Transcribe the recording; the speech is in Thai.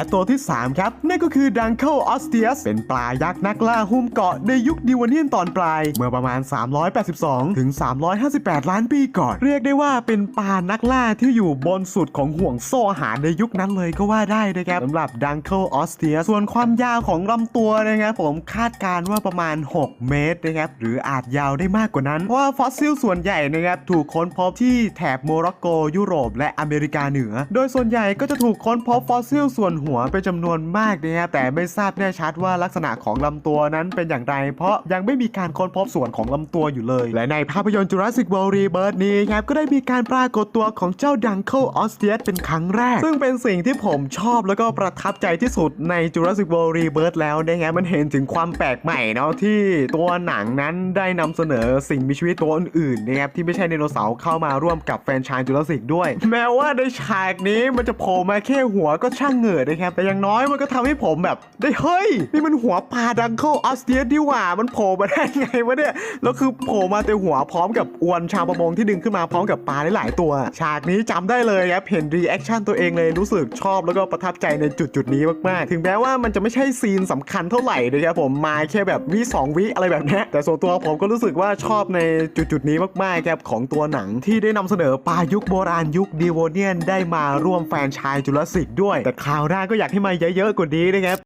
และตัวที่ 3 ครับ นั่นก็คือดังเคิลออสเตียสเป็นปลายักษ์นักล่าหุ้มเกาะในยุคดิวาเนียนตอนปลาย เมื่อประมาณ 382 ถึง 358 ล้านปีก่อน เรียกได้ว่าเป็นปลานักล่าที่อยู่บนสุดของห่วงโซ่อาหารในยุคนั้นเลยก็ว่าได้นะครับสำหรับดังเคิลออสเตียสส่วนความยาวของลำตัวนะครับผมคาดการณ์ว่าประมาณ 6 เมตรนะครับหรืออาจยาวได้มากกว่านั้นเพราะว่าฟอสซิลส่วนใหญ่นะครับถูกค้นพบที่แถบโมร็อกโก ยุโรป และอเมริกาเหนือ โดยส่วนใหญ่ก็จะถูกค้นพบฟอสซิลส่วนหัวัวเป็นจำนวนมากนะครับแต่ไม่ทราบแน่ชัดว่าลักษณะของลำตัวนั้นเป็นอย่างไร เพราะยังไม่มีการค้นพบส่วนของลำตัวอยู่เลย และในภาพยนตร์ Jurassic World Rebirth นี้ครับก็ได้มีการปรากฏตัวของเจ้าดังเคิลออสเตียสเป็นครั้งแรก ซึ่งเป็นสิ่งที่ผมชอบแล้วก็ประทับใจที่สุดใน Jurassic World Rebirth แล้วนะครับมันเห็นถึงความแปลกใหม่เนาะที่ตัวหนังนั้นได้นำเสนอสิ่งมีชีวิตตัวอื่นๆนะครับที่ไม่ใช่ไดโนเสาร์เข้ามาร่วมกับแฟนชส์จูราสสิกด้วย แม้ว่าในฉากนี้มันจะโผล่มาแค่หัวก็ช่างเหงื่อนะครับ แต่อย่างน้อยมันก็ทำให้ผมแบบ ได้เฮ้ย นี่มันหัวปลาดังเคิลออสเตียสดีหว่ามันโผล่มาได้ไงวะเนี่ย แล้วคือโผล่มาแต่หัวพร้อมกับอวนชาวประมงที่ดึงขึ้นมาพร้อมกับปลาหลายตัว ฉากนี้จำได้เลยครับเห็นรีแอคชั่นตัวเองเลยรู้สึกชอบแล้วก็ประทับใจในจุดจุดนี้มากๆ ถึงแม้ว่ามันจะไม่ใช่ซีนสำคัญเท่าไหร่นะครับผมมาแค่แบบวิสองวิอะไรแบบนี้แต่ส่วนตัวผมก็รู้สึกว่าชอบในจุดจุดนี้มากๆครับของตัวหนังที่ได้นำเสนอปลายุคโบราณยุคดีโวเนียนได้มาร่วมแฟนชายจูราสสิกด้วย แต่คราวหน้าก็อยากให้มาเยอะๆกว่านี้นะครับ